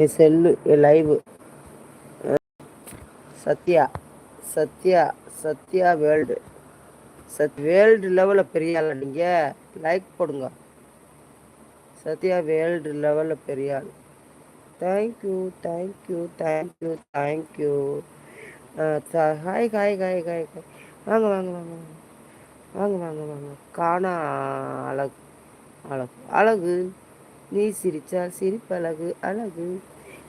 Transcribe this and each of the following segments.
என் செல்லு என் live. Sathya Sathya Sathya world. சத் வேர்ல்டு லெவலில் பெரிய ஆள் நீங்கள் லைக் போடுங்க. சத்யா வேர்ல்டு லெவலில் பெரிய ஆள். Thank you thank you thank you thank you hi hi hi hi hi வாங்க வாங்க வாங்க. வாங்க வாங்க வாங்க. காணா அழகு அழகு அழகு. நீ சிரித்தால் சிரிப்பழகு அழகு.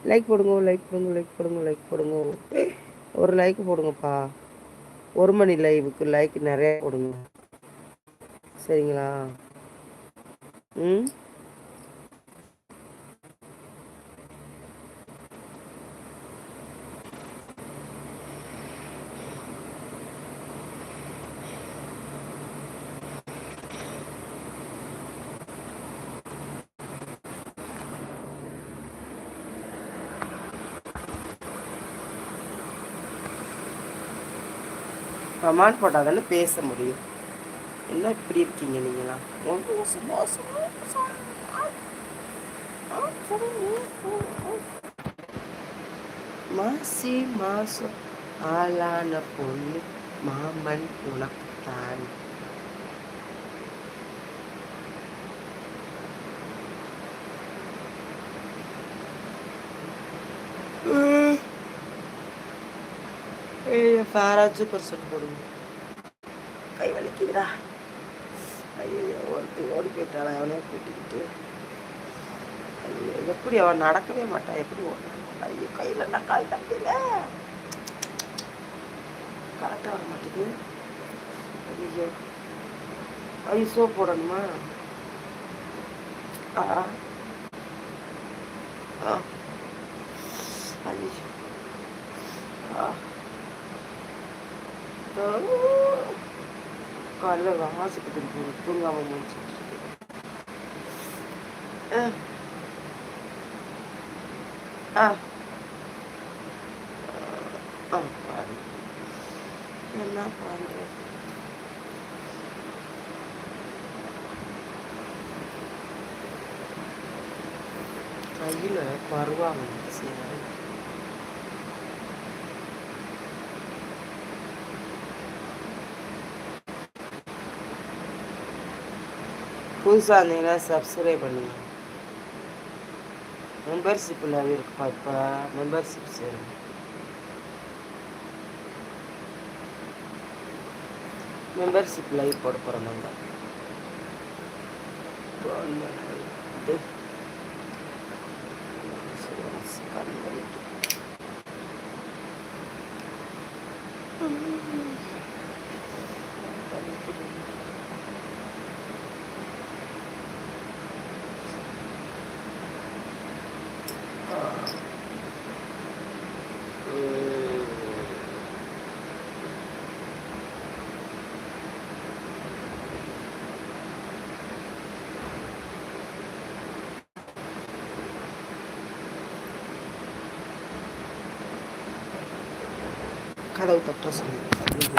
லைக் போடுங்க லைக் போடுங்க லைக் போடுங்க லைக் போடுங்க. ஒரு லைக் போடுங்கப்பா. ஒரு மணி லைவுக்கு லைக் நிறைய போடுங்க. சரிங்களா? ம்? கமாண்ட் போட்டால் தானே பேச முடியும். என்ன இப்படி இருக்கீங்க நீங்களாம்? மாசி மாசம் ஆளான பொண்ணு மாமன் உனக்குத்தான் யாராச்சும் செட் போடுங்க. கை வலிக்குதுடா. ஐயோ ஒருத்தி ஓடி போயிட்டாளா? அவனே கூட்டிக்கிட்டு. ஐயோ எப்படி அவன் நடக்கவே மாட்டான் எப்படி ஓடுறான் ஐயோ கையில் எல்லாம் கால் தப்பில கரெக்டாக வர மாட்டேங்குது. ஐயோ ஐயோ சோப் போடணுமா? ஆ. ஆ. ஐயோ ஆ. காலைல ஆசைப்பட்டு போகணும் தூங்காமல் முடிச்சுட்டு ஆ ஆ பாரு. என்ன பண்ணுறது கையில் பருவா வந்துச்சு. புதுசாக இருந்தீங்கன்னா சப்ஸ்கிரைப் பண்ணுங்க மெம்பர்ஷிப்பில் இருக்குப்பா இப்போ மெம்பர்ஷிப் சேருங்க மெம்பர்ஷிப் லைவ் போட போகிறோம் நாங்கள் கதவு cada autopsia.